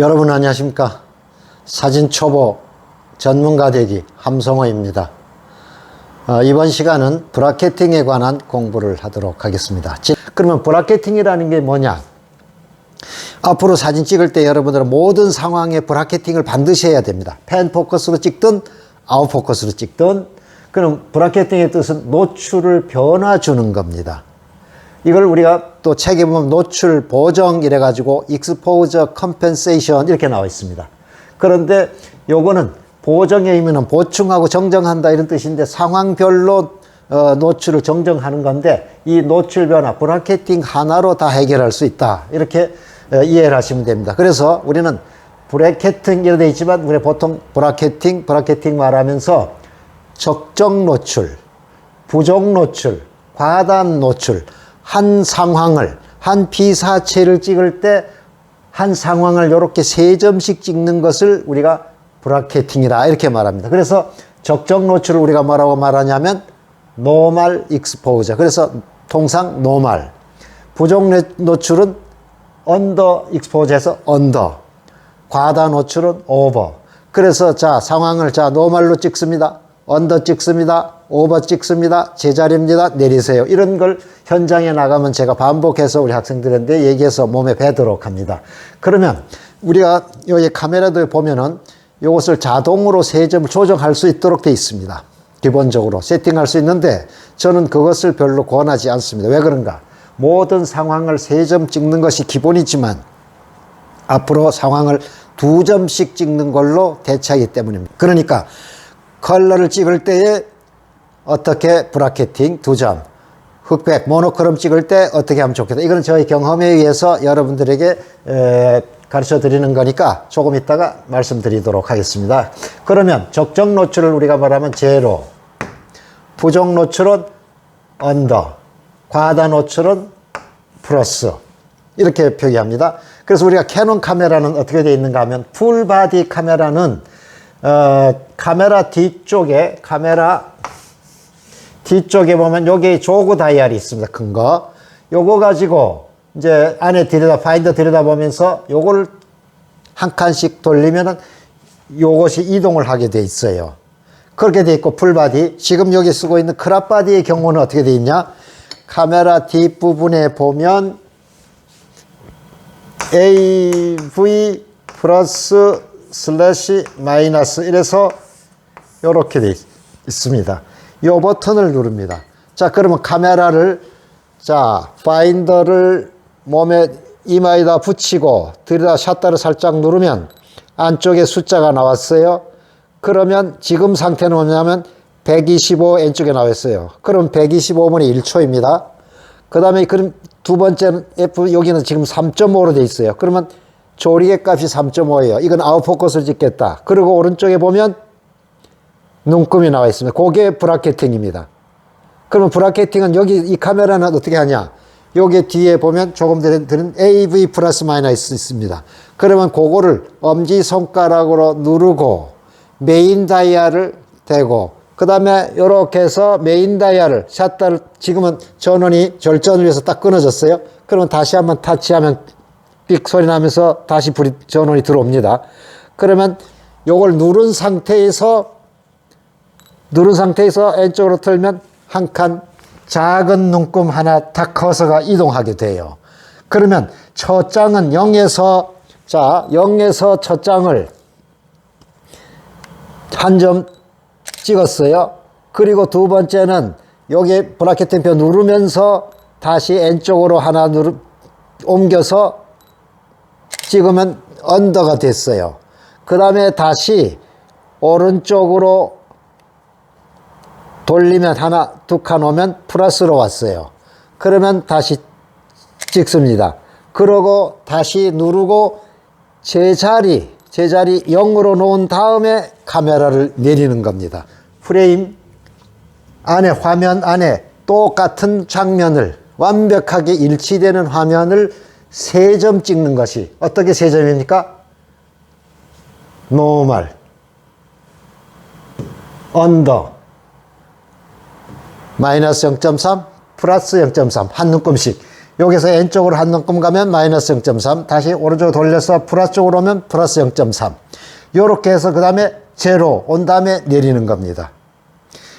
여러분 안녕하십니까? 사진 초보 전문가 되기 함성호입니다. 어, 이번 시간은 브라켓팅에 관한 공부를 하도록 하겠습니다. 지- 그러면 브라켓팅이라는 게 뭐냐? 앞으로 사진 찍을 때 여러분들은 모든 상황에 브라켓팅을 반드시 해야 됩니다. 펜 포커스로 찍든 아웃 포커스로 찍든. 그럼 브라켓팅의 뜻은 노출을 변화 주는 겁니다 이걸 우리가 또 책에 보면 노출 보정 이래 가지고 exposure compensation 이렇게 나와 있습니다. 그런데 요거는 보정의 의미는 보충하고 정정한다 이런 뜻인데 상황별로 어, 노출을 정정하는 건데 이 노출 변화 브라켓팅 하나로 다 해결할 수 있다 이렇게 어, 이해를 하시면 됩니다. 그래서 우리는 브래케팅 이렇게 돼 있지만 우리 보통 브라켓팅 브라켓팅 말하면서 적정 노출 부정 노출, 과단 노출, 한 상황을, 한 피사체를 찍을 때 한 상황을 이렇게 세 점씩 찍는 것을 우리가 브라켓팅이라 이렇게 말합니다. 그래서 적정 노출을 우리가 뭐라고 말하냐면 노멀 익스포저. 그래서 통상 노멀. 부정 노출은 언더 익스포저에서 언더. 과다 노출은 오버. 그래서 자 상황을 자 노멀로 찍습니다. 언더 찍습니다. 오버 찍습니다. 제자리입니다. 내리세요. 이런 걸 현장에 나가면 제가 반복해서 우리 학생들한테 얘기해서 몸에 배도록 합니다. 그러면 우리가 여기 카메라도 보면은 이것을 자동으로 세 점을 조정할 수 있도록 돼 있습니다. 기본적으로 세팅할 수 있는데 저는 그것을 별로 권하지 않습니다. 왜 그런가? 모든 상황을 세 점 찍는 것이 기본이지만 앞으로 상황을 두 점씩 찍는 걸로 대체하기 때문입니다. 그러니까 컬러를 찍을 때에 어떻게 브라켓팅 두 점, 흑백, 모노크롬 찍을 때 어떻게 하면 좋겠다. 이거는 저희 경험에 의해서 여러분들에게 에, 가르쳐 드리는 거니까 조금 이따가 말씀드리도록 하겠습니다. 그러면 적정 노출을 우리가 말하면 제로, 부정 노출은 언더, 과다 노출은 플러스 이렇게 표기합니다. 그래서 우리가 캐논 카메라는 어떻게 되어 있는가 하면 풀바디 카메라는 어, 카메라 뒤쪽에 카메라 뒤쪽에 보면 여기 조그 다이얼이 있습니다. 큰 거. 요거 가지고 이제 안에 들여다 파인더 들여다 보면서 요거를 한 칸씩 돌리면은 요것이 이동을 하게 돼 있어요. 그렇게 돼 있고 풀바디 지금 여기 쓰고 있는 크랍바디의 경우는 어떻게 돼 있냐? 카메라 뒷부분에 보면 AV 플러스 슬래시 마이너스 이래서 이렇게 돼 있- 있습니다. 이 버튼을 누릅니다. 자, 그러면 카메라를 자, 파인더를 몸에 이마에다 붙이고 들여다 샷다를 살짝 누르면 안쪽에 숫자가 나왔어요. 그러면 지금 상태는 뭐냐면 125 왼쪽에 나와 있어요. 그럼 125분의 1초입니다. 그 다음에 그럼 두 번째는 F 여기는 지금 3.5로 돼 있어요. 그러면 조리개 값이 3.5예요. 이건 아웃포커스를 찍겠다. 그리고 오른쪽에 보면 눈금이 나와 있습니다. 그게 브라켓팅입니다. 그러면 브라켓팅은 여기 이 카메라는 어떻게 하냐? 여기 뒤에 보면 조금 드는 AV 플러스 마이너스 있습니다. 그러면 그거를 엄지 손가락으로 누르고 메인 다이아를 대고 그 다음에 이렇게 해서 메인 다이아를 샷다를 지금은 전원이 절전을 위해서 딱 끊어졌어요. 그러면 다시 한번 타치하면 삑 소리 나면서 다시 불이 전원이 들어옵니다. 그러면 요걸 누른 상태에서 누른 상태에서 왼쪽으로 틀면 한 칸 작은 눈금 하나 탁 커서가 이동하게 돼요. 그러면 첫 장은 0에서 자 0에서 첫 장을 한 점 찍었어요. 그리고 두 번째는 여기 브라켓 템표 누르면서 다시 왼쪽으로 하나 누르 옮겨서 찍으면 언더가 됐어요. 그 다음에 다시 오른쪽으로 돌리면 하나 두 칸 오면 플러스로 왔어요. 그러면 다시 찍습니다. 그러고 다시 누르고 제자리 제자리 0으로 놓은 다음에 카메라를 내리는 겁니다. 프레임 안에 화면 안에 똑같은 장면을 완벽하게 일치되는 화면을 세 점 찍는 것이 어떻게 세 점입니까? 노멀, 언더, 마이너스 0.3, 플러스 0.3, 한 눈금씩. 여기서 N쪽으로 한 눈금 가면 마이너스 0.3 다시 오른쪽으로 돌려서 플러스 쪽으로 오면 플러스 0.3 요렇게 해서 그 다음에 제로 온 다음에 내리는 겁니다.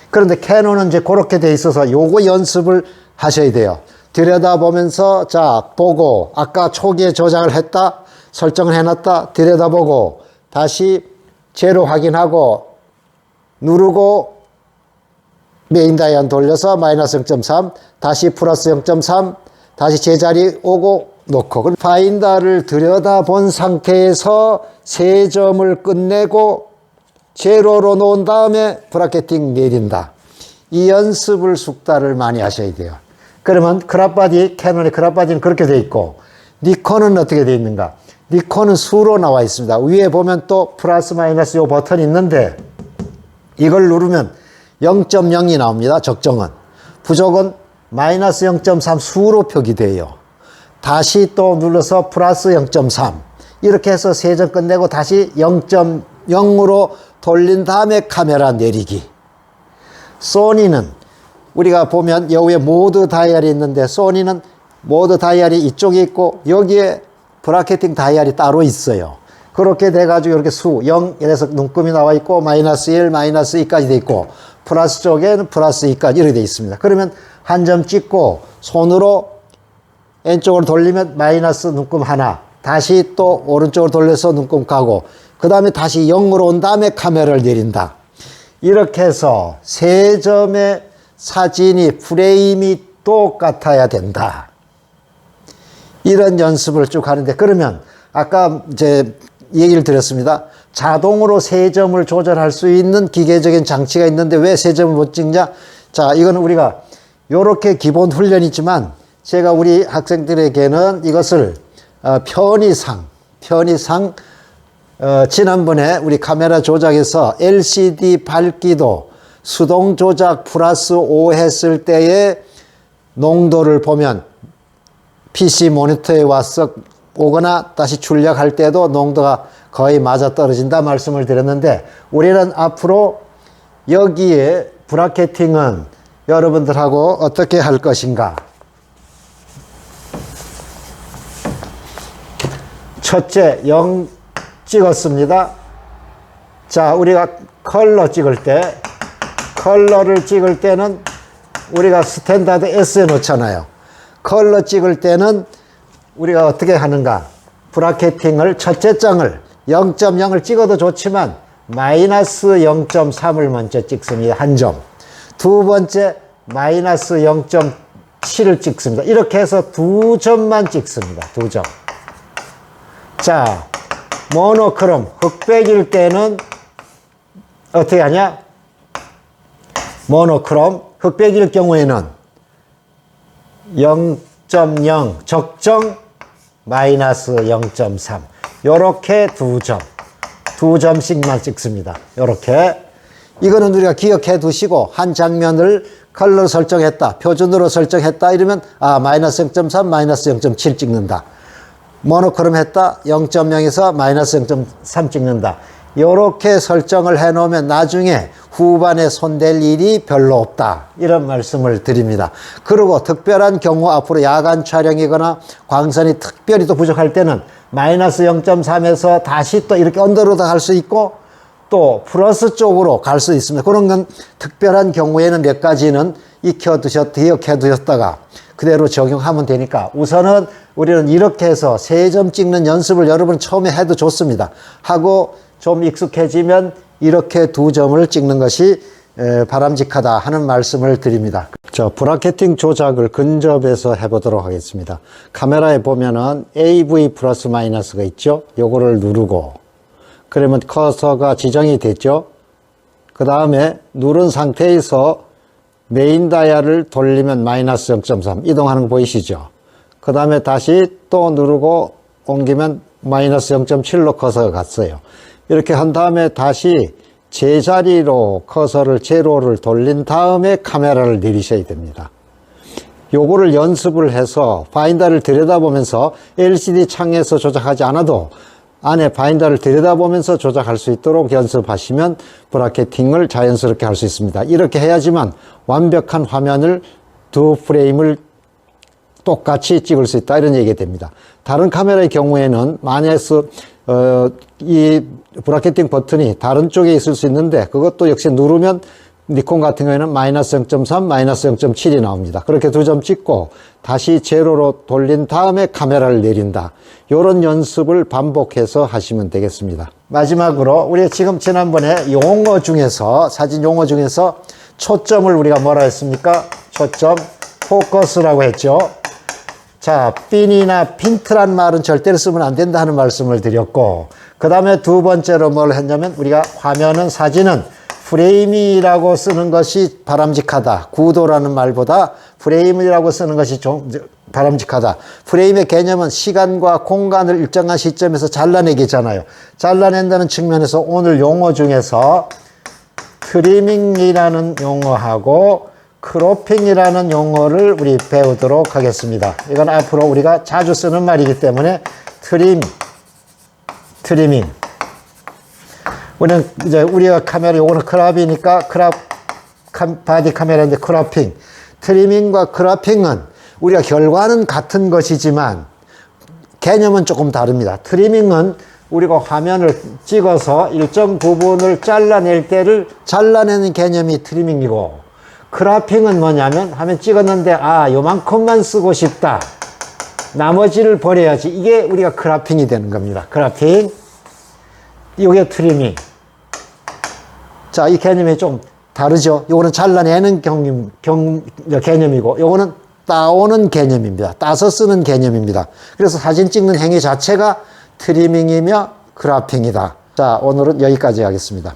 그런데 캐논은 이제 그렇게 돼 있어서 요거 연습을 하셔야 돼요. 들여다보면서 자 보고 아까 초기에 조작을 했다 설정을 해놨다 들여다보고 다시 제로 확인하고 누르고 메인 다이안 돌려서 마이너스 0.3 다시 플러스 0.3 다시 제자리 오고 놓고 그럼 파인더를 들여다본 상태에서 세 점을 끝내고 제로로 놓은 다음에 브라켓팅 내린다. 이 연습을 숙달을 많이 하셔야 돼요. 그러면 크랍바디, 캐논의 크랍바디는 그렇게 돼 있고 니콘은 어떻게 돼 있는가? 니콘은 수로 나와 있습니다. 위에 보면 또 플러스 마이너스 요 버튼이 있는데 이걸 누르면 0.0이 나옵니다. 적정은. 부족은 마이너스 0.3 수로 표기돼요. 다시 또 눌러서 플러스 0.3 이렇게 해서 세 점 끝내고 다시 0.0으로 돌린 다음에 카메라 내리기. 소니는 우리가 보면 여기에 모드 다이얼이 있는데 소니는 모드 다이얼이 이쪽에 있고 여기에 브라켓팅 다이얼이 따로 있어요. 그렇게 돼가지고 이렇게 수, 0, 이래서 눈금이 나와 있고, 마이너스 1, 마이너스 2까지 돼 있고, 플러스 쪽에는 플러스 2까지 이렇게 돼 있습니다. 그러면 한 점 찍고, 손으로 왼쪽으로 돌리면 마이너스 눈금 하나, 다시 또 오른쪽으로 돌려서 눈금 가고, 그 다음에 다시 0으로 온 다음에 카메라를 내린다. 이렇게 해서 세 점의 사진이 프레임이 똑같아야 된다. 이런 연습을 쭉 하는데 그러면 아까 이제 얘기를 드렸습니다. 자동으로 세 점을 조절할 수 있는 기계적인 장치가 있는데 왜 세 점을 못 찍냐? 자, 이거는 우리가 요렇게 기본 훈련이지만 제가 우리 학생들에게는 이것을 어, 편의상, 편의상 어, 지난번에 우리 카메라 조작에서 LCD 밝기도 수동 조작 플러스 5 했을 때의 농도를 보면 PC 모니터에 와서 오거나 다시 출력할 때도 농도가 거의 맞아 떨어진다 말씀을 드렸는데 우리는 앞으로 여기에 브라켓팅은 여러분들하고 어떻게 할 것인가? 첫째 0 찍었습니다. 자 우리가 컬러 찍을 때 컬러를 찍을 때는 우리가 스탠다드 S에 놓잖아요. 컬러 찍을 때는 우리가 어떻게 하는가? 브라켓팅을 첫째 장을 0.0을 찍어도 좋지만 마이너스 0.3을 먼저 찍습니다. 한 점. 두 번째 마이너스 0.7을 찍습니다. 이렇게 해서 두 점만 찍습니다. 두 점. 자, 모노크롬 흑백일 때는 어떻게 하냐? 모노크롬 흑백일 경우에는 0.0 적정 마이너스 0.3 요렇게 두 점, 두 점씩만 찍습니다. 요렇게 이거는 우리가 기억해 두시고 한 장면을 컬러 설정했다, 표준으로 설정했다 이러면 아 마이너스 0.3, 마이너스 0.7 찍는다. 모노크롬 했다 0.0에서 마이너스 0.3 찍는다. 요렇게 설정을 해 놓으면 나중에 후반에 손댈 일이 별로 없다. 이런 말씀을 드립니다. 그리고 특별한 경우 앞으로 야간 촬영이거나 광선이 특별히 또 부족할 때는 마이너스 0.3에서 다시 또 이렇게 언더로도 갈수 있고 또 플러스 쪽으로 갈 수 있습니다. 그런 건 특별한 경우에는 몇 가지는 익혀 두셨, 기억해 두셨다가 그대로 적용하면 되니까 우선은 우리는 이렇게 해서 세 점 찍는 연습을 여러분 처음에 해도 좋습니다. 하고 좀 익숙해지면 이렇게 두 점을 찍는 것이 바람직하다 하는 말씀을 드립니다. 저 브라켓팅 조작을 근접해서 해보도록 하겠습니다. 카메라에 보면은 AV 플러스 마이너스가 있죠. 요거를 누르고 그러면 커서가 지정이 됐죠. 그 다음에 누른 상태에서 메인 다이얼을 돌리면 마이너스 0.3 이동하는 거 보이시죠? 그 다음에 다시 또 누르고 옮기면 마이너스 0.7로 커서가 갔어요. 이렇게 한 다음에 다시 제자리로 커서를 제로를 돌린 다음에 카메라를 내리셔야 됩니다. 요거를 연습을 해서 파인더를 들여다보면서 LCD 창에서 조작하지 않아도 안에 바인더를 들여다보면서 조작할 수 있도록 연습하시면 브라켓팅을 자연스럽게 할 수 있습니다. 이렇게 해야지만 완벽한 화면을 두 프레임을 똑같이 찍을 수 있다 이런 얘기가 됩니다. 다른 카메라의 경우에는 만약에 어, 이 브라켓팅 버튼이 다른 쪽에 있을 수 있는데 그것도 역시 누르면 니콘 같은 경우에는 마이너스 0.3, 마이너스 0.7이 나옵니다. 그렇게 두 점 찍고 다시 제로로 돌린 다음에 카메라를 내린다. 이런 연습을 반복해서 하시면 되겠습니다. 마지막으로 우리 지금 지난번에 용어 중에서 사진 용어 중에서 초점을 우리가 뭐라 했습니까? 초점 포커스라고 했죠. 자, 핀이나 핀트란 말은 절대로 쓰면 안 된다 하는 말씀을 드렸고, 그 다음에 두 번째로 뭘 했냐면, 우리가 화면은 사진은 프레임이라고 쓰는 것이 바람직하다. 구도라는 말보다 프레임이라고 쓰는 것이 좀 바람직하다. 프레임의 개념은 시간과 공간을 일정한 시점에서 잘라내기잖아요. 잘라낸다는 측면에서 오늘 용어 중에서 트리밍이라는 용어하고 크로핑이라는 용어를 우리 배우도록 하겠습니다. 이건 앞으로 우리가 자주 쓰는 말이기 때문에 트림, 트리밍. 우리는 이제 우리가 카메라 요거는 크랍이니까 크랍 캄- 바디 카메라인데 크라핑. 트리밍과 크라핑은 우리가 결과는 같은 것이지만 개념은 조금 다릅니다. 트리밍은 우리가 화면을 찍어서 일정 부분을 잘라낼 때를 잘라내는 개념이 트리밍이고 크라핑은 뭐냐면 화면 찍었는데 아 요만큼만 쓰고 싶다. 나머지를 버려야지. 이게 우리가 크라핑이 되는 겁니다. 크라핑. 이게 트리밍. 자, 이 개념이 좀 다르죠. 요거는 잘라내는 경, 경, 개념이고, 요거는 따오는 개념입니다. 따서 쓰는 개념입니다. 그래서 사진 찍는 행위 자체가 트리밍이며 크라핑이다. 자, 오늘은 여기까지 하겠습니다.